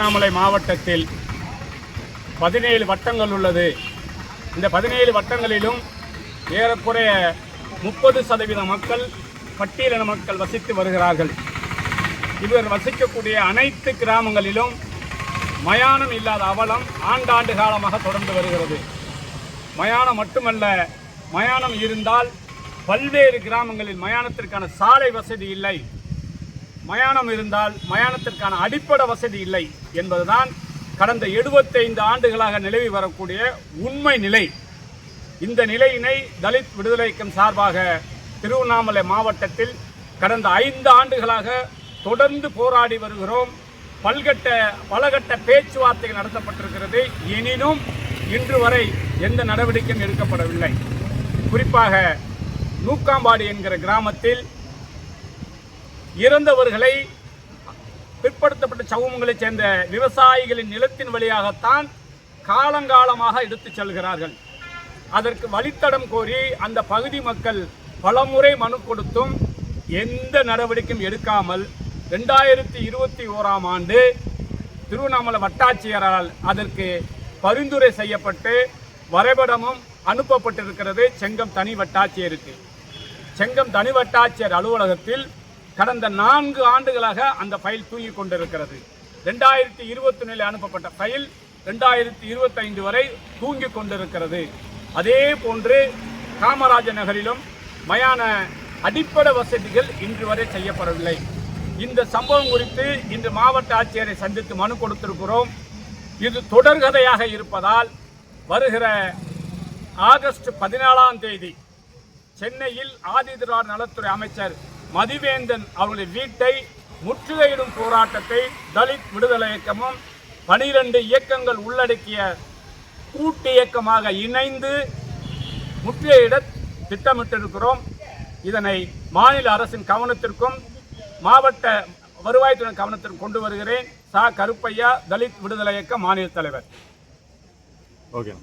திருவண்ணாமலை மாவட்டத்தில் பதினேழு வட்டங்கள் உள்ளது. இந்த பதினேழு வட்டங்களிலும் ஏறக்குறைய முப்பது சதவீத மக்கள் பட்டியலின மக்கள் வசித்து வருகிறார்கள். இவர் வசிக்கக்கூடிய அனைத்து கிராமங்களிலும் மயானம் இல்லாத அவலம் ஆண்டாண்டு காலமாக தொடர்ந்து வருகிறது. மயானம் மட்டுமல்ல மயானம் இருந்தால் பல்வேறு கிராமங்களில் மயானத்திற்கான சாலை வசதி இல்லை. மயானம் இருந்தால் மயானத்திற்கான அடிப்படை வசதி இல்லை என்பதுதான் கடந்த 75 ஆண்டுகளாக நிலவி வரக்கூடிய உண்மை நிலை. இந்த நிலையினை தலித் விடுதலை இயக்கம் சார்பாக திருவண்ணாமலை மாவட்டத்தில் கடந்த ஐந்து ஆண்டுகளாக தொடர்ந்து போராடி வருகிறோம். பல்கட்ட பலகட்ட பேச்சுவார்த்தைகள் நடத்தப்பட்டிருக்கிறது. எனினும் இன்று வரை எந்த நடவடிக்கையும் எடுக்கப்படவில்லை. குறிப்பாக நூக்காம்பாடி என்கிற கிராமத்தில் இறந்தவர்களை பிற்படுத்தப்பட்ட சமூகங்களைச் சேர்ந்த விவசாயிகளின் நிலத்தின் வழியாகத்தான் காலங்காலமாக எடுத்துச் செல்கிறார்கள். அதற்கு வழித்தடம் கோரி அந்த பகுதி மக்கள் பலமுறை மனு கொடுத்தும் எந்த நடவடிக்கையும் எடுக்காமல் ரெண்டாயிரத்தி இருபத்தி ஓராம் ஆண்டு திருவண்ணாமலை வட்டாட்சியரால் அதற்கு பரிந்துரை செய்யப்பட்டு வரைபடமும் அனுப்பப்பட்டிருக்கிறது செங்கம் தனி வட்டாட்சியருக்கு. செங்கம் தனி வட்டாட்சியர் அலுவலகத்தில் கடந்த நான்கு ஆண்டுகளாக அந்த ஃபைல் தூங்கிக் கொண்டிருக்கிறது. ரெண்டாயிரத்தி இருபத்தி ஒன்றில் அனுப்பப்பட்ட ஃபைல் ரெண்டாயிரத்தி இருபத்தைந்து வரை தூங்கிக் கொண்டிருக்கிறது. அதே போன்று காமராஜ நகரிலும் மயான அடிப்படை வசதிகள் இன்று வரை செய்யப்படவில்லை. இந்த சம்பவம் குறித்து இன்று மாவட்ட ஆட்சியரை சந்தித்து மனு கொடுத்திருக்கிறோம். இது தொடர்கதையாக இருப்பதால் வருகிற ஆகஸ்ட் பதினாலாம் தேதி சென்னையில் ஆதிதிரார் நலத்துறை அமைச்சர் மதிவேந்தன் அவருடைய வீட்டை முற்றுகையிடும் போராட்டத்தை தலித் விடுதலை இயக்கமும் பனிரெண்டு இயக்கங்கள் உள்ளடக்கிய கூட்டு இயக்கமாக இணைந்து முற்றுகையிட திட்டமிட்டிருக்கிறோம். இதனை மாநில அரசின் கவனத்திற்கும் மாவட்ட வருவாய்த்துறை கவனத்திற்கும் கொண்டு வருகிறேன். சா. கருப்பையா தலித் விடுதலை இயக்க மாநில தலைவர். ஓகே.